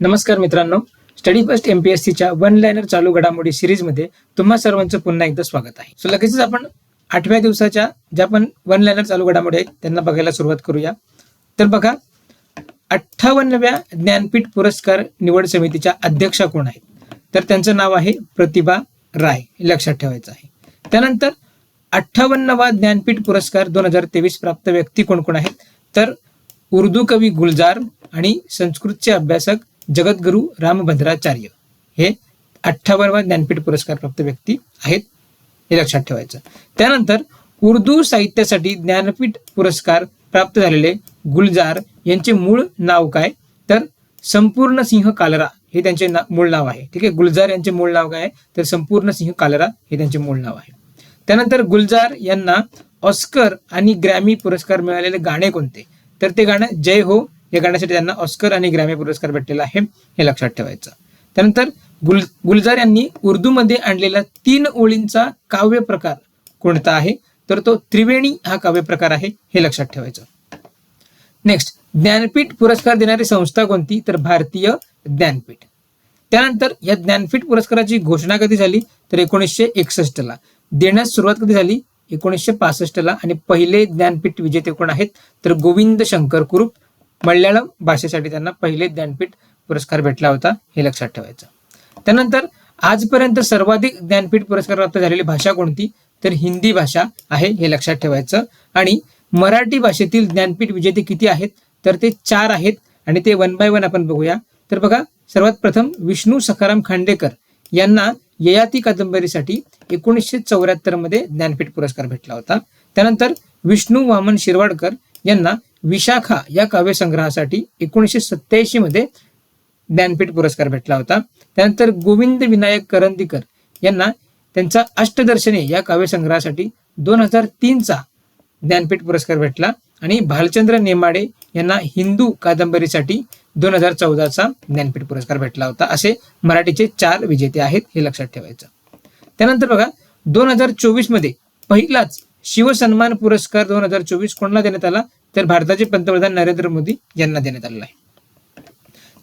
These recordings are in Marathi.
नमस्कार मित्रांनो. Study first M P S सीच्या वन लाईनर चालू घडामोडी सिरीजमध्ये तुम्हा सर्वांचं पुन्हा एकदा स्वागत आहे. सो लगेचच आपण आठव्या दिवसाच्या ज्या पण वन लाईनर चालू घडामोडी आहेत त्यांना बघायला सुरुवात करूया. तर बघा अठ्ठावन्नव्या ज्ञानपीठ पुरस्कार निवड समितीच्या अध्यक्षा कोण आहेत? तर त्यांचं नाव आहे प्रतिभा राय हे लक्षात ठेवायचं आहे. त्यानंतर अठ्ठावन्नवा ज्ञानपीठ पुरस्कार दोन हजार तेवीस प्राप्त व्यक्ती कोण कोण आहेत? तर उर्दू कवी गुलजार आणि संस्कृतचे अभ्यासक जगद्गुरु रामभद्राचार्य हे अठ्ठावन्नवा ज्ञानपीठ पुरस्कार प्राप्त व्यक्ती आहेत हे लक्षात ठेवायचं. त्यानंतर उर्दू साहित्यासाठी ज्ञानपीठ पुरस्कार प्राप्त झालेले गुलजार यांचे मूळ नाव काय? तर संपूर्ण सिंह कालरा हे त्यांचे ना मूळ नाव आहे. ठीक आहे? गुलजार यांचे मूळ नाव काय? आहे तर संपूर्ण सिंह कालरा हे त्यांचे मूळ नाव आहे. त्यानंतर गुलजार यांना ऑस्कर आणि ग्रॅमी पुरस्कार मिळालेले गाणे कोणते? तर ते गाणं जय हो या गाण्यासाठी त्यांना ऑस्कर आणि ग्रॅमी पुरस्कार भेटलेला आहे हे लक्षात ठेवायचं. त्यानंतर गुल गुलजार यांनी उर्दूमध्ये आणलेला तीन ओळींचा काव्य प्रकार कोणता आहे? तर तो त्रिवेणी हा काव्य प्रकार आहे हे लक्षात ठेवायचं. नेक्स्ट ज्ञानपीठ पुरस्कार देणारी संस्था कोणती? तर भारतीय ज्ञानपीठ. त्यानंतर या ज्ञानपीठ पुरस्काराची घोषणा कधी झाली? तर एकोणीसशे एकसष्टला देण्यास सुरुवात कधी झाली? एकोणीसशे पासष्टला आणि पहिले ज्ञानपीठ विजेते कोण आहेत? तर गोविंद शंकर कुरुप. मल्याळम भाषेसाठी त्यांना पहिले ज्ञानपीठ पुरस्कार भेटला होता हे लक्षात ठेवायचं. त्यानंतर आजपर्यंत सर्वाधिक ज्ञानपीठ पुरस्कार प्राप्त झालेली भाषा कोणती? तर हिंदी भाषा आहे हे लक्षात ठेवायचं. आणि मराठी भाषेतील ज्ञानपीठ विजेते किती आहेत? तर ते चार आहेत आणि ते वन बाय वन आपण बघूया. तर बघा सर्वात प्रथम विष्णू सखाराम खांडेकर यांना ययाती कादंबरीसाठी एकोणीसशे चौऱ्याहत्तरमध्ये ज्ञानपीठ पुरस्कार भेटला होता. त्यानंतर विष्णू वामन शिरवाडकर यांना विशाखा या काव्यसंग्रहासाठी एकोणीसशे सत्याऐंशी मध्ये ज्ञानपीठ पुरस्कार भेटला होता. त्यानंतर गोविंद विनायक करंदीकर यांना त्यांचा अष्टदर्शने या काव्यसंग्रहासाठी दोन हजार तीनचा ज्ञानपीठ पुरस्कार भेटला आणि भालचंद्र नेमाडे यांना हिंदू कादंबरीसाठी दोन हजार चौदाचा ज्ञानपीठ पुरस्कार भेटला होता. असे मराठीचे चार विजेते आहेत हे लक्षात ठेवायचं. त्यानंतर बघा दोन हजार चोवीसमध्ये पहिलाच शिवसन्मान पुरस्कार दोन हजार चोवीस कोणाला देण्यात आला? तर भारताचे पंतप्रधान नरेंद्र मोदी यांना देण्यात आलेला आहे.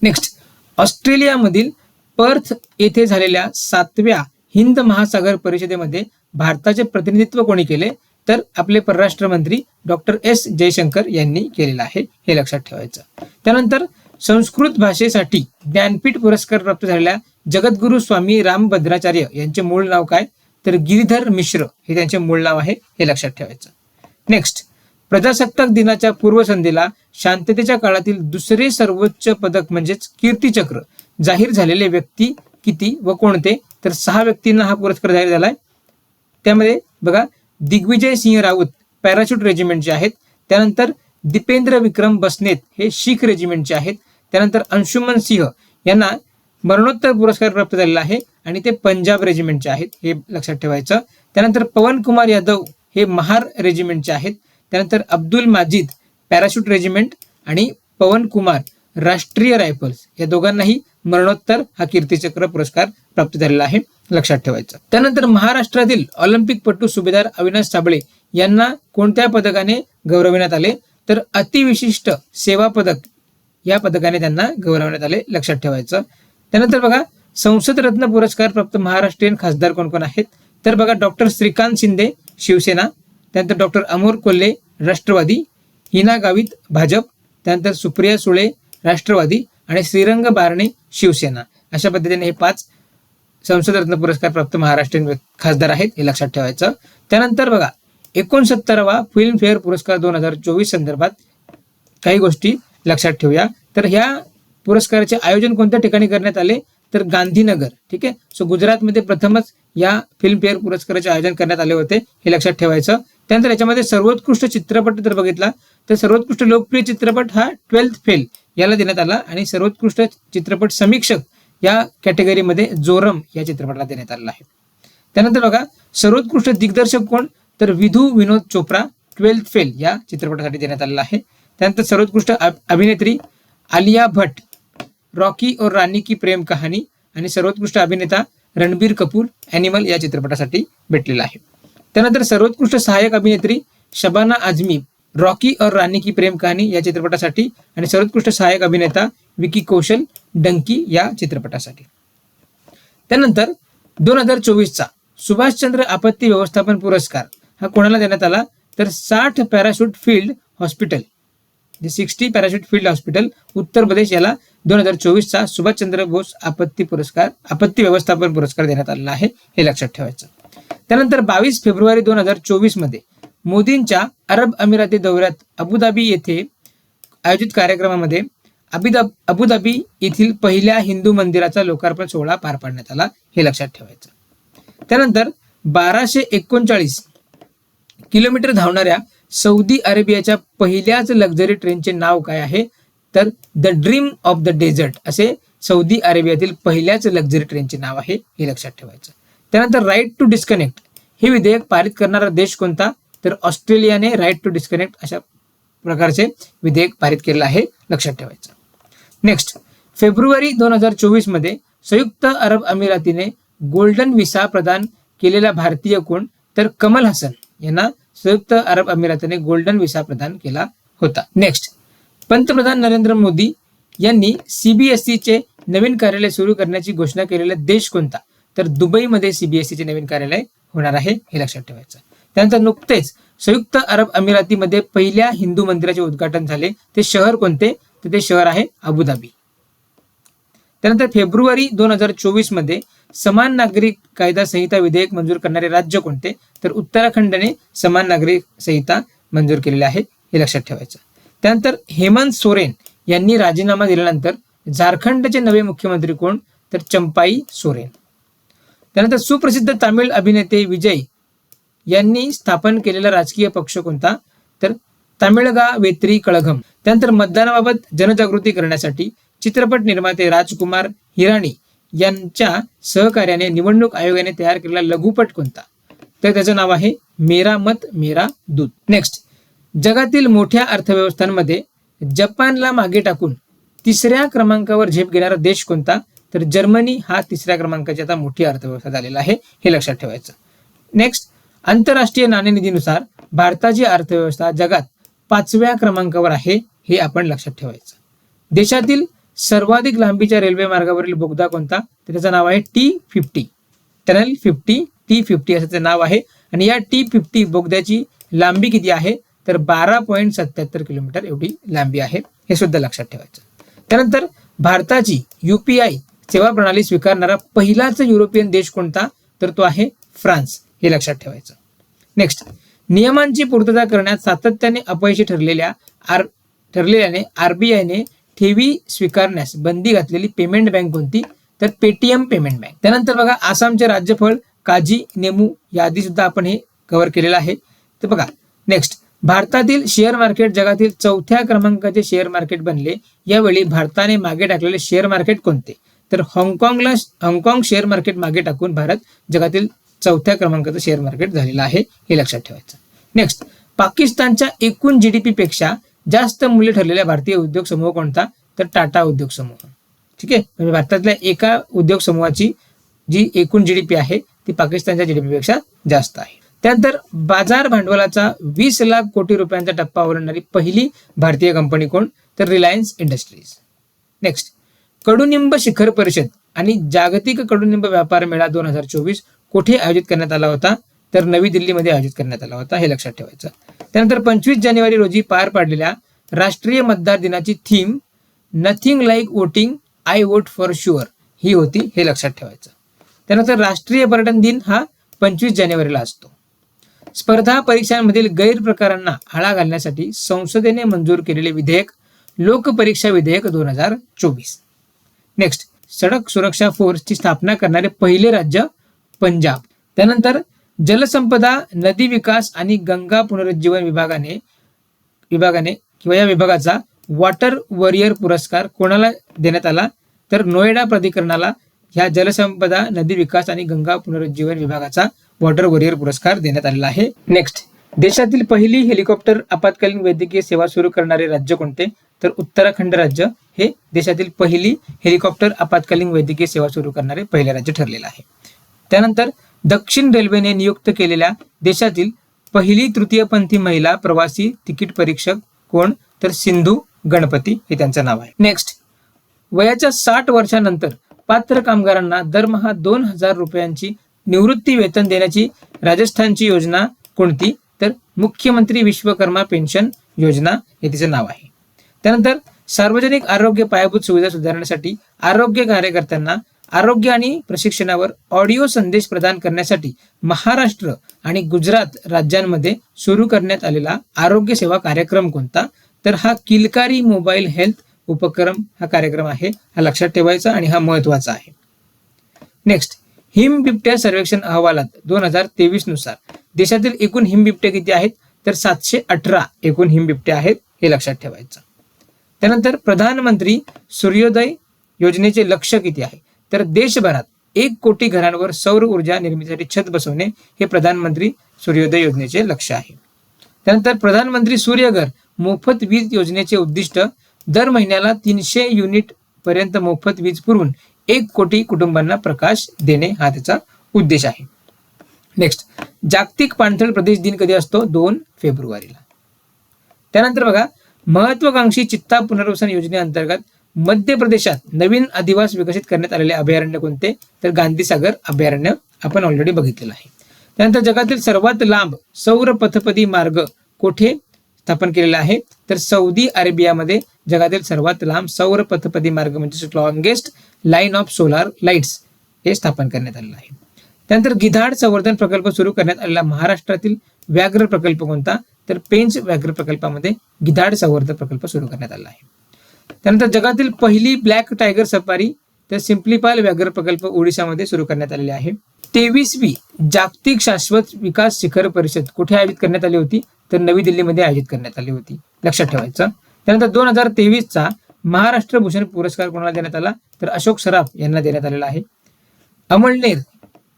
नेक्स्ट ऑस्ट्रेलियामधील पर्थ येथे झालेल्या सातव्या हिंद महासागर परिषदेमध्ये भारताचे प्रतिनिधित्व कोणी केले? तर आपले परराष्ट्र मंत्री डॉक्टर एस जयशंकर यांनी केलेलं आहे हे लक्षात ठेवायचं. त्यानंतर संस्कृत भाषेसाठी ज्ञानपीठ पुरस्कार प्राप्त झालेल्या जगद्गुरु स्वामी रामभद्राचार्य यांचे मूळ नाव काय? तर गिरीधर मिश्र हे त्यांचे मूळ नाव आहे हे लक्षात ठेवायचं. नेक्स्ट प्रजासत्ताक दिनाच्या पूर्वसंध्येला शांततेच्या काळातील दुसरे सर्वोच्च पदक म्हणजेच कीर्तीचक्र जाहीर झालेले व्यक्ती किती व कोणते? तर सहा व्यक्तींना हा पुरस्कार जाहीर झालाय. त्यामध्ये बघा दिग्विजय सिंह राऊत पॅराशूट रेजिमेंटचे आहेत. त्यानंतर दिपेंद्र विक्रम बसनेत हे शीख रेजिमेंटचे आहेत. त्यानंतर अंशुमन सिंह यांना मरणोत्तर पुरस्कार प्राप्त झालेला आहे आणि ते पंजाब रेजिमेंटचे आहेत हे लक्षात ठेवायचं. त्यानंतर पवन कुमार यादव हे महार रेजिमेंटचे आहेत. त्यानंतर अब्दुल माजिद पॅराशूट रेजिमेंट आणि पवन कुमार राष्ट्रीय रायफल्स या दोघांनाही मरणोत्तर हा कीर्तीचक्र पुरस्कार प्राप्त झालेला आहे. लक्षात ठेवायचा. त्यानंतर महाराष्ट्रातील ऑलिम्पिकपटू सुभेदार अविनाश साबळे यांना कोणत्या पदकाने गौरविण्यात आले? तर अतिविशिष्ट सेवा पदक या पदकाने त्यांना गौरवण्यात आले. लक्षात ठेवायचं. त्यानंतर बघा संसद रत्न पुरस्कार प्राप्त महाराष्ट्रीयन खासदार कोण कोण आहेत? तर बघा डॉक्टर श्रीकांत शिंदे शिवसेना त्यानंतर डॉक्टर अमोर कोल्हे राष्ट्रवादी हिना गावित भाजप त्यानंतर सुप्रिया सुळे राष्ट्रवादी आणि श्रीरंग बारणे शिवसेना. अशा पद्धतीने हे पाच संसद रत्न पुरस्कार प्राप्त महाराष्ट्रीयन खासदार आहेत हे लक्षात ठेवायचं. त्यानंतर बघा एकोणसत्तरावा फिल्मफेअर पुरस्कार दोन हजार चोवीस संदर्भात काही गोष्टी लक्षात ठेवूया. तर ह्या पुरस्काराचे आयोजन कोणत्या ठिकाणी करण्यात आले? तर गांधीनगर ठीक आहे? सो गुजरातमध्ये प्रथमच या फिल्मफेअर पुरस्काराचे आयोजन करण्यात आले होते हे लक्षात ठेवायचं. त्यानंतर याच्यामध्ये सर्वोत्कृष्ट चित्रपट जर बघितला तर सर्वोत्कृष्ट लोकप्रिय चित्रपट हा ट्वेल्थ फेल याला देण्यात आला आणि सर्वोत्कृष्ट चित्रपट समीक्षक या कॅटेगरीमध्ये जोरम या चित्रपटाला देण्यात आलेला आहे. त्यानंतर बघा सर्वोत्कृष्ट दिग्दर्शक कोण? तर विधू विनोद चोप्रा ट्वेल्थ फेल या चित्रपटासाठी देण्यात आलेला आहे. त्यानंतर सर्वोत्कृष्ट अभिनेत्री आलिया भट्ट रॉकी और रानी की प्रेम कहाणी आणि सर्वोत्कृष्ट अभिनेता रणबीर कपूर अॅनिमल या चित्रपटासाठी भेटलेला आहे. त्यानंतर सर्वोत्कृष्ट सहाय्यक अभिनेत्री शबाना आझमी रॉकी और रानी की प्रेम कहाणी या चित्रपटासाठी आणि सर्वोत्कृष्ट सहाय्यक अभिनेता विकी कौशल डंकी या चित्रपटासाठी. त्यानंतर दोन हजार चोवीसचा सुभाषचंद्र आपत्ती व्यवस्थापन पुरस्कार हा कोणाला देण्यात आला? तर साठ पॅराशूट फील्ड हॉस्पिटल जे sixty parachute field hospital Uttar Pradesh याला दोन हजार चोवीसचा सुभाषचंद्र बोस आपत्ती पुरस्कार आपत्ती व्यवस्थापन पुरस्कार देण्यात आलेला आहे हे लक्षात ठेवायचं. त्यानंतर बावीस फेब्रुवारी दोन हजार चोवीसमध्ये मोदींच्या अरब अमिराती दौऱ्यात अबुधाबी येथे आयोजित कार्यक्रमामध्ये अबिदा अबुधाबी येथील पहिल्या हिंदू मंदिराचा लोकार्पण सोहळा पार पाडण्यात आला हे लक्षात ठेवायचं. त्यानंतर बाराशे एकोणचाळीस किलोमीटर धावणाऱ्या सौदी अरेबियाच्या पहिल्याच लक्झरी ट्रेनचे नाव काय आहे? तर the dream of the desert असे सौदी अरेबियातील पहिल्याच लक्झरी ट्रेनचे नाव आहे हे लक्षात ठेवायचं. त्यानंतर राईट टू डिस्कनेक्ट हे विधेयक पारित करणारा देश कोणता? तर ऑस्ट्रेलियाने राईट टू डिस्कनेक्ट अशा प्रकारचे विधेयक पारित केलेलं आहे लक्षात ठेवायचं. नेक्स्ट फेब्रुवारी दोन हजार चोवीसमध्ये संयुक्त अरब अमिरातीने गोल्डन व्हिसा प्रदान केलेला भारतीय कोण? तर कमल हसन यांना संयुक्त अरब अमिरातीने गोल्डन व्हिसा प्रदान केला होता. नेक्स्ट पंतप्रधान नरेंद्र मोदी यांनी सीबीएसईचे नवीन कार्यालय सुरू करण्याची घोषणा केलेला देश कोणता? तर दुबईमध्ये सीबीएसईचे नवीन कार्यालय होणार आहे हे लक्षात ठेवायचं त्यानंतर नुकतेच संयुक्त अरब अमिरातीमध्ये पहिल्या हिंदू मंदिराचे उद्घाटन झाले. ते शहर कोणते? तर ते शहर आहे अबुधाबी त्यानंतर फेब्रुवारी दोन हजार चोवीसमध्ये समान नागरिक कायदा संहिता विधेयक मंजूर करणारे राज्य कोणते? तर उत्तराखंडने समान नागरिक संहिता मंजूर केलेली आहे हे लक्षात ठेवायचं त्यानंतर हेमंत सोरेन यांनी राजीनामा दिल्यानंतर झारखंडचे नवे मुख्यमंत्री कोण? तर चंपाई सोरेन. त्यानंतर सुप्रसिद्ध तामिळ अभिनेते विजय यांनी स्थापन केलेला राजकीय पक्ष कोणता? तर तामिळगा वेत्री कळघम. त्यानंतर मतदानाबाबत जनजागृती करण्यासाठी चित्रपट निर्माते राजकुमार हिराणी यांच्या सहकार्याने निवडणूक आयोगाने तयार केलेला लघुपट कोणता? तर त्याचं नाव आहे मेरा मत मेरा दूत. नेक्स्ट जगातील मोठ्या अर्थव्यवस्थांमध्ये जपानला मागे टाकून तिसऱ्या क्रमांकावर झेप घेणारा देश कोणता? तर जर्मनी हा तिसऱ्या क्रमांकाची आता मोठी अर्थव्यवस्था झालेला आहे हे लक्षात ठेवायचं. नेक्स्ट आंतरराष्ट्रीय नाणेनिधीनुसार भारताची अर्थव्यवस्था जगात पाचव्या क्रमांकावर आहे हे आपण लक्षात ठेवायचं. देशातील सर्वाधिक लांबीच्या रेल्वे मार्गावरील बोगदा कोणता? तर त्याचं नाव आहे T fifty tunnel fifty T fifty असं त्याचं नाव आहे. आणि या टी फिफ्टी बोगद्याची लांबी किती आहे? तर बारा पॉईंट सत्याहत्तर किलोमीटर एवढी लांबी आहे हे सुद्धा लक्षात ठेवायचं. त्यानंतर भारताची युपीआय सेवा प्रणाली स्वीकारणारा पहिलाच युरोपियन देश कोणता? तर तो आहे फ्रान्स. हे लक्षात ठेवायचं. नेक्स्ट नियमांची पूर्तता करण्यात सातत्याने अपयशी ठरलेल्या आर ठरलेल्याने आरबीआयने ठेवी स्वीकारण्यास बंदी घातलेली पेमेंट बँक कोणती? तर पेटीएम पेमेंट बँक त्यानंतर बघा आसामचे राज्यफळ काजी नेमू यादी सुद्धा आपण हे कव्हर केलेलं आहे. तर बघा नेक्स्ट भारतातील शेअर मार्केट जगातील चौथ्या क्रमांकाचे शेअर मार्केट बनले. यावेळी भारताने मागे टाकलेले शेअर मार्केट कोणते? तर हाँगकाँगला हाँगकाँग शेअर मार्केट मागे टाकून भारत जगातील चौथ्या क्रमांकाचं शेअर मार्केट झालेलं आहे हे लक्षात ठेवायचं. नेक्स्ट पाकिस्तानच्या एकूण जीडीपी पेक्षा जास्त मूल्य ठरलेला भारतीय उद्योग समूह कोणता? तर टाटा उद्योग समूह. ठीक आहे? म्हणजे भारतातल्या एका उद्योग समूहाची जी एकूण जीडीपी आहे ती पाकिस्तानच्या जीडीपी पेक्षा जास्त आहे. त्यानंतर बाजार भांडवलाचा वीस लाख कोटी रुपयांचा टप्पा ओलांडणारी पहिली भारतीय कंपनी कोण? तर रिलायन्स इंडस्ट्रीज नेक्स्ट कडुनिंब शिखर परिषद आणि जागतिक कडुनिंब व्यापार मेळा दोन हजार चोवीस कुठे आयोजित करण्यात आला होता? तर नवी दिल्लीमध्ये आयोजित करण्यात आला होता हे लक्षात ठेवायचं. त्यानंतर पंचवीस जानेवारी रोजी पार पाडलेल्या राष्ट्रीय मतदार दिनाची theme nothing like voting I vote for sure ही होती हे लक्षात ठेवायचं. त्यानंतर राष्ट्रीय पर्यटन दिन हा पंचवीस जानेवारीला असतो. स्पर्धा परीक्षांमधील गैरप्रकारांना आळा घालण्यासाठी संसदेने मंजूर केलेले विधेयक लोकपरीक्षा विधेयक दोन हजार चोवीस. नेक्स्ट सडक सुरक्षा फोर्सची स्थापना करणारे पहिले राज्य पंजाब. त्यानंतर जलसंपदा नदी विकास आणि गंगा पुनरुज्जीवन विभागाने विभागाने किंवा या विभागाचा वॉटर वॉरियर पुरस्कार कोणाला देण्यात आला? तर नोएडा प्राधिकरणाला ह्या जलसंपदा नदी विकास आणि गंगा पुनरुज्जीवन विभागाचा वॉटर वॉरियर पुरस्कार देण्यात आलेला आहे. नेक्स्ट देशातील पहिली हेलिकॉप्टर आपत्कालीन वैद्यकीय सेवा सुरू करणारे राज्य कोणते? तर उत्तराखंड राज्य हे देशातील पहिली हेलिकॉप्टर आपत्कालीन वैद्यकीय सेवा सुरू करणारे पहिले राज्य ठरलेलं आहे. त्यानंतर दक्षिण रेल्वेने नियुक्त केलेल्या देशातील पहिली तृतीयपंथी महिला प्रवासी तिकीट परीक्षक कोण? तर सिंधू गणपती हे त्यांचं नाव आहे. नेक्स्ट वयाच्या साठ वर्षानंतर पात्र कामगारांना दरमहा दोन हजार रुपयांची निवृत्ती वेतन देण्याची राजस्थानची योजना कोणती? मुख्यमंत्री विश्वकर्मा पेन्शन योजना हे तिचं नाव आहे. त्यानंतर सार्वजनिक आरोग्य पायाभूत सुविधा सुधारण्यासाठी आरोग्य कार्यकर्त्यांना आरोग्य आणि प्रशिक्षणावर ऑडिओ संदेश प्रदान करण्यासाठी महाराष्ट्र आणि गुजरात राज्यांमध्ये सुरू करण्यात आलेला आरोग्य सेवा कार्यक्रम कोणता? तर हा किलकारी मोबाईल हेल्थ उपक्रम हा कार्यक्रम आहे हा लक्षात ठेवायचा आणि हा महत्त्वाचा आहे. नेक्स्ट हिम बिबट्या सर्वेक्षण अहवालात दोन हजार तेवीसनुसार देशातील एकूण हिम किती आहेत? तर सातशे अठरा एकूण हिम आहेत हे लक्षात ठेवायचं. त्यानंतर प्रधानमंत्री सूर्योदय योजनेचे लक्ष किती आहे? तर देशभरात एक कोटी घरांवर सौर ऊर्जा निर्मितीसाठी छत बसवणे हे प्रधानमंत्री सूर्योदय योजनेचे लक्ष आहे. त्यानंतर प्रधानमंत्री सूर्यघर मोफत वीज योजनेचे उद्दिष्ट दर महिन्याला तीनशे युनिट पर्यंत मोफत वीज पुरवून एक कोटी कुटुंबांना प्रकाश देणे हा त्याचा उद्देश आहे. नेक्स्ट जागतिक पाणथळ प्रदेश दिन कधी असतो? दोन फेब्रुवारीला. त्यानंतर बघा महत्वाकांक्षी चित्ता पुनर्वसन योजनेअंतर्गत मध्य प्रदेशात नवीन अधिवास विकसित करण्यात आलेले अभयारण्य कोणते? तर गांधीसागर अभयारण्य आपण ऑलरेडी बघितलेलं आहे. त्यानंतर जगातील सर्वात लांब सौर पथपदी मार्ग कोठे स्थापन केलेला आहे? तर सौदी अरेबियामध्ये जगातील सर्वात लांब सौर पथपदी मार्ग म्हणजे longest line of solar lights हे स्थापन करण्यात आलेलं आहे. त्यानंतर गिधाड संवर्धन प्रकल्प सुरू करण्यात आलेला महाराष्ट्रातील व्याघ्र प्रकल्प कोणता? तर पेंच व्याघ्र प्रकल्पामध्ये गिधाड संवर्धन प्रकल्प सुरू करण्यात आला आहे. त्यानंतर जगातील पहिली ब्लॅक टायगर सफारी तर सिम्प्लिपाल व्याघ्र प्रकल्प ओडिशामध्ये सुरू करण्यात आलेले आहे. तेवीसवी जागतिक शाश्वत विकास शिखर परिषद कुठे आयोजित करण्यात आली होती? तर नवी दिल्लीमध्ये आयोजित करण्यात आली होती. लक्षात ठेवायचं. त्यानंतर दोन हजार तेवीसचा महाराष्ट्र भूषण पुरस्कार कोणाला देण्यात आला? तर अशोक सराफ यांना देण्यात आलेला आहे. अमळनेर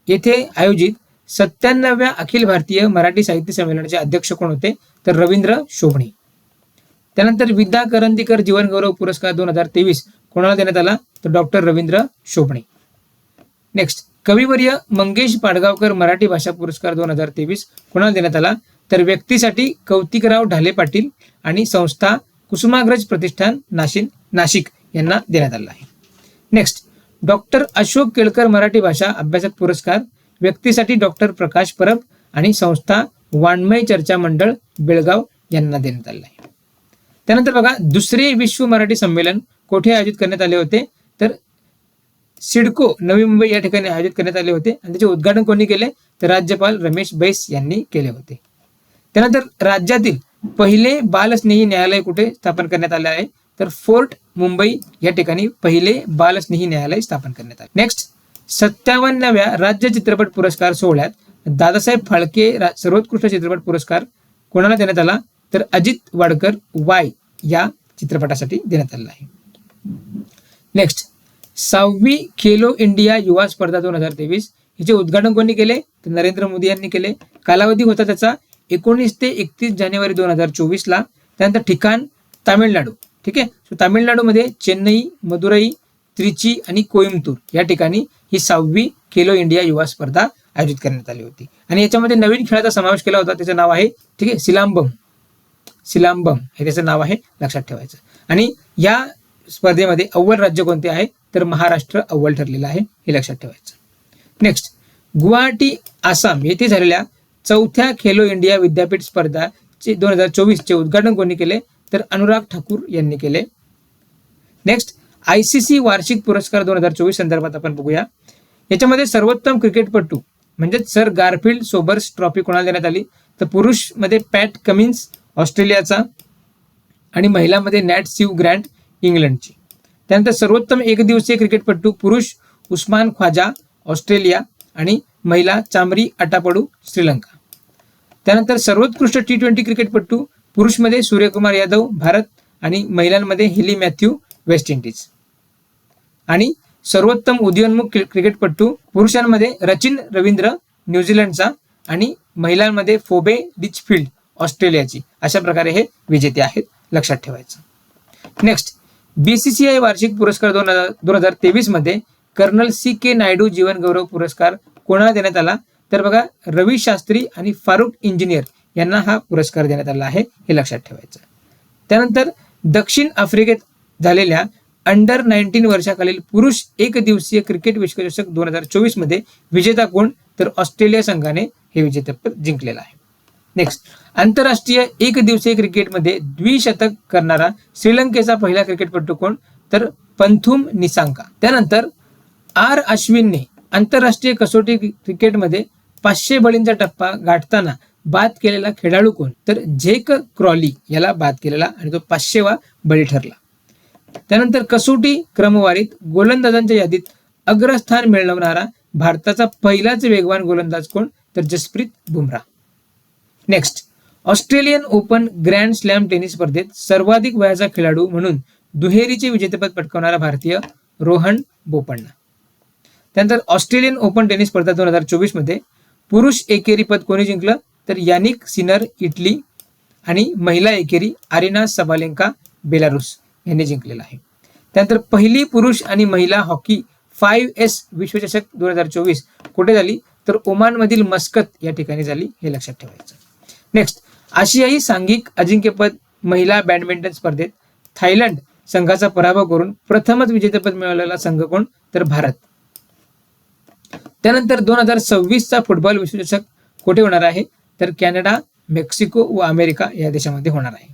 येथे आयोजित सत्त्याण्णव्या अखिल भारतीय मराठी साहित्य संमेलनाचे अध्यक्ष कोण होते? तर रवींद्र शोभणे. त्यानंतर विद्या करंदीकर जीवनगौरव पुरस्कार दोन हजार तेवीस कोणाला देण्यात आला? तर डॉक्टर रवींद्र शोभणे. नेक्स्ट कविवर्य मंगेश पाडगावकर मराठी भाषा पुरस्कार दोन हजार तेवीस कोणाला देण्यात आला? तर व्यक्तीसाठी कौतिकराव ढाले पाटील आणि संस्था कुसुमाग्रज प्रतिष्ठान नाशिक नाशिक यांना देण्यात आला आहे. नेक्स्ट डॉक्टर अशोक केळकर मराठी भाषा अभ्यासक पुरस्कार व्यक्तीसाठी डॉक्टर प्रकाश परब आणि संस्था वाङ्मय चर्चा मंडळ बेळगाव यांना देण्यात आलं आहे. त्यानंतर बघा दुसरे विश्व मराठी संमेलन कोठे आयोजित करण्यात आले होते? तर सिडको नवी मुंबई या ठिकाणी आयोजित करण्यात आले होते. आणि त्याचे उद्घाटन कोणी केले? तर राज्यपाल रमेश बैस यांनी केले होते. त्यानंतर राज्यातील पहिले बालस्नेही न्यायालय कुठे स्थापन करण्यात आले आहे? तर फोर्ट मुंबई या ठिकाणी पहिले बालस्नेही न्यायालय स्थापन करण्यात आले. नेक्स्ट सत्तावन्नव्या राज्य चित्रपट पुरस्कार सोहळ्यात दादासाहेब फाळके सर्वोत्कृष्ट चित्रपट पुरस्कार कोणाला देण्यात आला? तर अजित वाडकर वाय या चित्रपटासाठी देण्यात आलेला आहे. नेक्स्ट सहावी खेलो इंडिया युवा स्पर्धा दोन हजार तेवीस हिचे उद्घाटन कोणी केले? तर नरेंद्र मोदी यांनी केले. कालावधी होता त्याचा एकोणीस ते एकतीस जानेवारी दोन हजार चोवीसला त्यानंतर ठिकाण तामिळनाडू. ठीक आहे? सो तामिळनाडूमध्ये चेन्नई मदुराई त्रिची आणि कोइंबतूर या ठिकाणी ही सहावी खेलो इंडिया युवा स्पर्धा आयोजित करण्यात आली होती. आणि याच्यामध्ये नवीन खेळाचा समावेश केला होता. त्याचं नाव आहे ठीक आहे सिलांबम. सिलांबम हे त्याचं नाव आहे लक्षात ठेवायचं. आणि या स्पर्धेमध्ये अव्वल राज्य कोणते आहे? तर महाराष्ट्र अव्वल ठरलेलं आहे हे लक्षात ठेवायचं. नेक्स्ट गुवाहाटी आसाम येथे झालेल्या चौथ्या खेलो इंडिया विद्यापीठ स्पर्धाचे दोन हजार चोवीसचे उद्घाटन कोणी केले? तर अनुराग ठाकूर यांनी केले. नेक्स्ट आय सी सी वार्षिक पुरस्कार दोन हजार चोवीस संदर्भात आपण बघूया. याच्यामध्ये सर्वोत्तम क्रिकेटपटू म्हणजेच सर गारफिल्ड सोबर्स ट्रॉफी कोणाला देण्यात आली? तर पुरुषमध्ये पॅट कमिन्स ऑस्ट्रेलियाचा आणि महिलामध्ये नॅट सिव ग्रँड इंग्लंडची. त्यानंतर सर्वोत्तम एकदिवसीय क्रिकेटपटू पुरुष उस्मान ख्वाजा ऑस्ट्रेलिया आणि महिला चामरी अटापडू श्रीलंका. त्यानंतर सर्वोत्कृष्ट टी ट्वेंटी क्रिकेटपटू पुरुषमध्ये सूर्यकुमार यादव भारत आणि महिलांमध्ये हिली मॅथ्यू वेस्ट इंडिज. आणि सर्वोत्तम उदयोन्मुख क्रिकेटपटू पुरुषांमध्ये रचिन रवींद्र न्यूझीलंडचा आणि महिलांमध्ये फोबे डिचफिल्ड ऑस्ट्रेलियाची. अशा प्रकारे हे विजेते आहेत लक्षात ठेवायचं. नेक्स्ट बीसीसीआय वार्षिक पुरस्कार दोन हजार दोन हजार तेवीसमध्ये कर्नल सी के नायडू जीवन गौरव पुरस्कार कोणाला देण्यात आला? तर बघा रवी शास्त्री आणि फारुख इंजिनियर यांना हा पुरस्कार देण्यात आला आहे हे लक्षात ठेवायचं. त्यानंतर दक्षिण आफ्रिकेत झालेल्या अंडर नाईन्टीन वर्षाखालील पुरुष एक दिवसीय क्रिकेट विश्वचषक दोन हजार चोवीसमध्ये विजेता कोण? तर ऑस्ट्रेलिया संघाने हे विजेतेपद जिंकलेलं आहे. नेक्स्ट आंतरराष्ट्रीय एक दिवसीय क्रिकेटमध्ये द्विशतक करणारा श्रीलंकेचा पहिला क्रिकेटपटू कोण? तर पंथुम निसांका. त्यानंतर आर अश्विनने आंतरराष्ट्रीय कसोटी क्रिकेटमध्ये पाचशे बळींचा टप्पा गाठताना बाद केलेला खेळाडू कोण? तर झेक क्रॉली याला बाद केलेला आणि तो पाचशेवा बळी ठरला. त्यानंतर कसोटी क्रमवारीत गोलंदाजांच्या यादीत अग्रस्थान मिळवणारा भारताचा पहिलाच वेगवान गोलंदाज कोण? तर Jasprit Bumrah. Next Australian Open grand slam tennis स्पर्धेत सर्वाधिक वयाचा खेळाडू म्हणून दुहेरीचे विजेतेपद पटकावणारा भारतीय रोहन बोपण्णा. त्यानंतर ऑस्ट्रेलियन ओपन टेनिस स्पर्धा दोन हजार चोवीसमध्ये पुरुष एकेरी पद कोणी जिंकलं? तर यानिक सिनर इटली आणि महिला एकेरी आरिना सबालेंका बेलारूस यांनी जिंकलेला आहे. त्यानंतर पहिली पुरुष आणि महिला हॉकी फाईव्ह एस विश्वचषक दोन हजार चोवीस कुठे झाली? तर ओमानमधील मस्कत या ठिकाणी झाली हे लक्षात ठेवायचं. नेक्स्ट आशियाई सांघिक अजिंक्यपद महिला बॅडमिंटन स्पर्धेत थायलंड संघाचा पराभव करून प्रथमच विजेतेपद मिळवलेला संघ कोण? तर भारत. त्यानंतर दोन हजार सव्वीसचा फुटबॉल विश्वचषक कुठे होणार आहे? तर कॅनडा मेक्सिको व अमेरिका या देशामध्ये होणार आहे.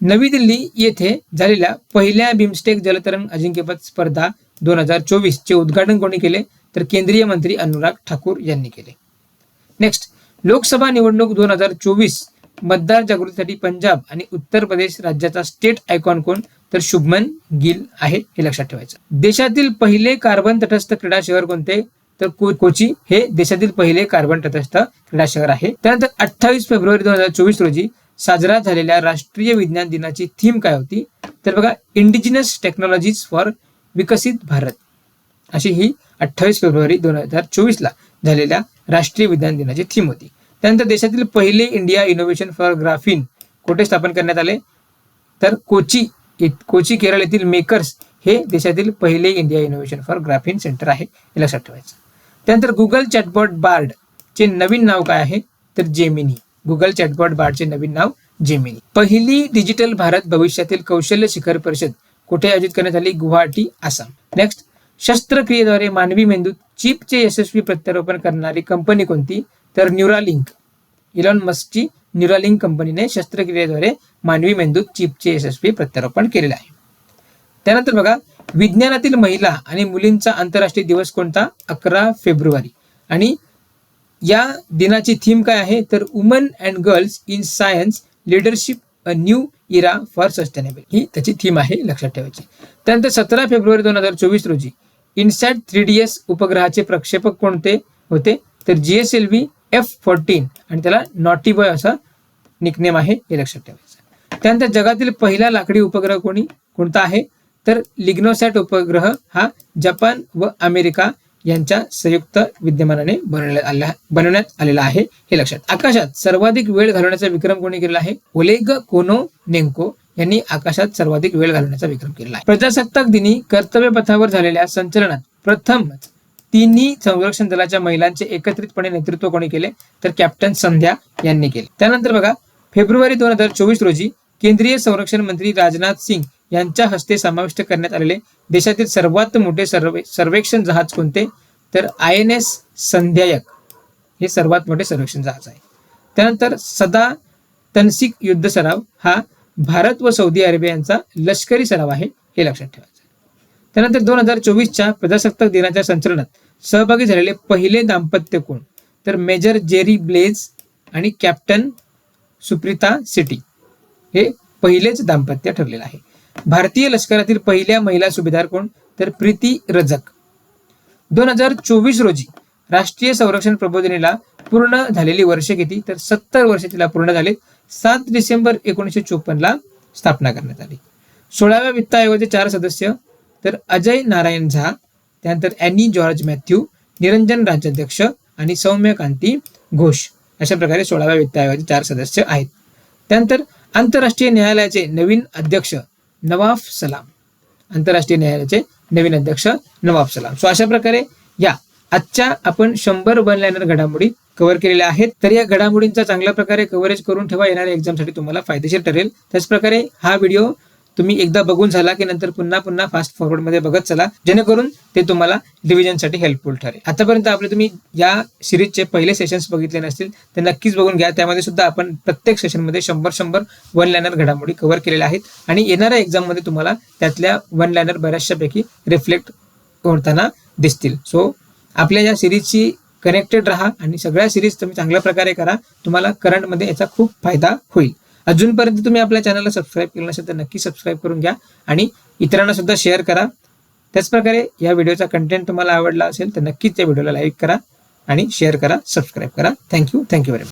नवी दिल्ली येथे झालेल्या पहिल्या बिमस्टेक जलतरण अजिंक्यपद स्पर्धा दोन हजार चोवीस चे उद्घाटन कोणी केले? तर केंद्रीय मंत्री अनुराग ठाकूर यांनी केले. नेक्स्ट लोकसभा निवडणूक दोन हजार चोवीस मतदार जागृतीसाठी पंजाब आणि उत्तर प्रदेश राज्याचा स्टेट आयकॉन कोण? तर शुभमन गिल आहे हे लक्षात ठेवायचं. देशातील पहिले कार्बन तटस्थ क्रीडा शहर कोणते? तर को, कोची हे देशातील पहिले कार्बन तटस्थ क्रीडा शहर आहे. त्यानंतर अठ्ठावीस फेब्रुवारी दोन हजार चोवीस रोजी साजरा झालेल्या राष्ट्रीय विज्ञान दिनाची थीम काय होती? तर बघा इंडिजिनस टेक्नॉलॉजीज फॉर विकसित भारत. अशी ही अठ्ठावीस फेब्रुवारी दोन हजार चोवीसला झालेल्या राष्ट्रीय विज्ञान दिनाची थीम होती. त्यानंतर देशातील पहिले इंडिया इनोव्हेशन फॉर ग्राफिन कुठे स्थापन करण्यात आले? तर कोची कोची केरळ येथील मेकर्स हे देशातील पहिले India innovation for graphene centre आहे. हे लक्षात ठेवायचं. त्यानंतर गुगल चॅटबॉट बार्ड चे नवीन नाव काय आहे? तर जेमिनी गुगल चॅटबॉट बार्डचे नवीन नाव जेमिनी पहिली डिजिटल भारत भविष्यातील कौशल्य शिखर परिषद कुठे आयोजित करण्यात आली? गुवाहाटी आसाम. नेक्स्ट शस्त्रक्रियेद्वारे मानवी मेंदूत चिपचे यशस्वी प्रत्यारोपण करणारी कंपनी कोणती? तर न्युरालिंक इलॉन मस्कची न्युरालिंक कंपनीने शस्त्रक्रियेद्वारे मानवी मेंदूत चिपचे यशस्वी प्रत्यारोपण केलेले आहे. त्यानंतर बघा विज्ञानातील महिला आणि मुलींचा आंतरराष्ट्रीय दिवस कोणता? अकरा फेब्रुवारी. आणि या दिनाची थीम काय आहे? तर women and girls in science leadership a new era for sustainable ही त्याची थीम आहे लक्षात ठेवायची. त्यानंतर सतरा फेब्रुवारी दोन हजार चोवीस रोजी इनसॅट थ्री डी एस उपग्रहाचे प्रक्षेपक कोणते होते? तर G S L V F fourteen आणि त्याला नॉटी बॉय असा निकनेम आहे हे लक्षात ठेवायचं त्यानंतर जगातील पहिला लाकडी उपग्रह कोणी? कोणता आहे? तर लिग्नोसॅट उपग्रह हा जपान व अमेरिका यांच्या संयुक्त विद्यमानाने बनवण्यात आला बनवण्यात आलेला आहे. हे लक्षात. आकाशात सर्वाधिक वेळ घालवण्याचा विक्रम कोणी केलेला आहे? ओलेग कोनो नेंको यांनी आकाशात सर्वाधिक वेळ घालवण्याचा विक्रम केला आहे. प्रजासत्ताक दिनी कर्तव्य पथावर झालेल्या संचलनात प्रथम तिन्ही संरक्षण दलाच्या महिलांचे एकत्रितपणे नेतृत्व कोणी केले? तर कॅप्टन संध्या यांनी केले. त्यानंतर बघा फेब्रुवारी दोन हजार चोवीस रोजी केंद्रीय संरक्षण मंत्री राजनाथ सिंग यांच्या हस्ते समाविष्ट करण्यात आलेले देशातील सर्वात मोठे सर्वे सर्वेक्षण जहाज कोणते? तर आय एन एस संध्यायक. हे सर्वात मोठे सर्वेक्षण जहाज आहे. त्यानंतर सदा तनसिक युद्ध सराव हा भारत व सौदी अरेबिया यांचा लष्करी सराव आहे हे लक्षात ठेवायचं त्यानंतर दोन हजार चोवीसच्या प्रजासत्ताक दिनाच्या संचलनात सहभागी झालेले पहिले दाम्पत्य कोण? तर मेजर जेरी ब्लेज आणि कॅप्टन सुप्रिता सिटी हे पहिलेच दाम्पत्य ठरलेलं आहे. भारतीय लष्करातील पहिल्या महिला सुभेदार कोण? तर प्रीती रजक. दोन हजार चोवीस रोजी राष्ट्रीय संरक्षण प्रबोधिनीला पूर्ण झालेली वर्ष किती? तर सत्तर वर्ष तिला पूर्ण झाले सात डिसेंबर एकोणीसशे चोपन्न ला स्थापना करण्यात आली. सोळाव्या वित्त आयोगाचे चार सदस्य तर अजय नारायण झा त्यानंतर अॅनी जॉर्ज मॅथ्यू निरंजन राज्याध्यक्ष आणि सौम्य कांती घोष अशा प्रकारे सोळाव्या वित्त आयोगाचे चार सदस्य आहेत. त्यानंतर आंतरराष्ट्रीय न्यायालयाचे नवीन अध्यक्ष नवाफ सलाम आंतरराष्ट्रीय न्यायालयाचे नवीन अध्यक्ष नवाब सलाम. सो अशा प्रकारे या आजच्या आपण शंभर वन लाईनर घडामोडी कव्हर केलेल्या आहेत. तर या घडामोडींचा चांगल्या प्रकारे कव्हरेज करून ठेवा. येणाऱ्या एक्झामसाठी तुम्हाला फायदेशीर ठरेल. त्याचप्रकारे हा व्हिडिओ तुम्ही एकदा बघून झाला की नंतर पुन्हा पुन्हा फास्ट फॉरवर्डमध्ये बघत चला. जेणेकरून ते तुम्हाला डिव्हिजनसाठी हेल्पफुल ठरेल. आतापर्यंत आपले तुम्ही या सिरीजचे पहिले सेशन्स बघितले नसतील ते नक्कीच बघून घ्या. त्यामध्ये सुद्धा आपण प्रत्येक सेशनमध्ये शंभर शंभर वन लायनर घडामोडी कव्हर केलेल्या आहेत. आणि येणाऱ्या एक्झाममध्ये तुम्हाला त्यातल्या वन लायनर बऱ्याचशापैकी रिफ्लेक्ट होताना दिसतील. सो आपल्या या सिरीजची कनेक्टेड राहा आणि सगळ्या सिरीज तुम्ही चांगल्या प्रकारे करा. तुम्हाला करंटमध्ये याचा खूप फायदा होईल. अजूनपर्यंत तुम्ही आपल्या चॅनलला सबस्क्राईब केलं नसेल तर नक्की सबस्क्राईब करून घ्या आणि इतरांना सुद्धा शेअर करा. त्याचप्रकारे या व्हिडिओचा कंटेंट तुम्हाला आवडला असेल तर नक्कीच त्या व्हिडिओला लाईक करा आणि शेअर करा सबस्क्राईब करा. Thank you thank you very much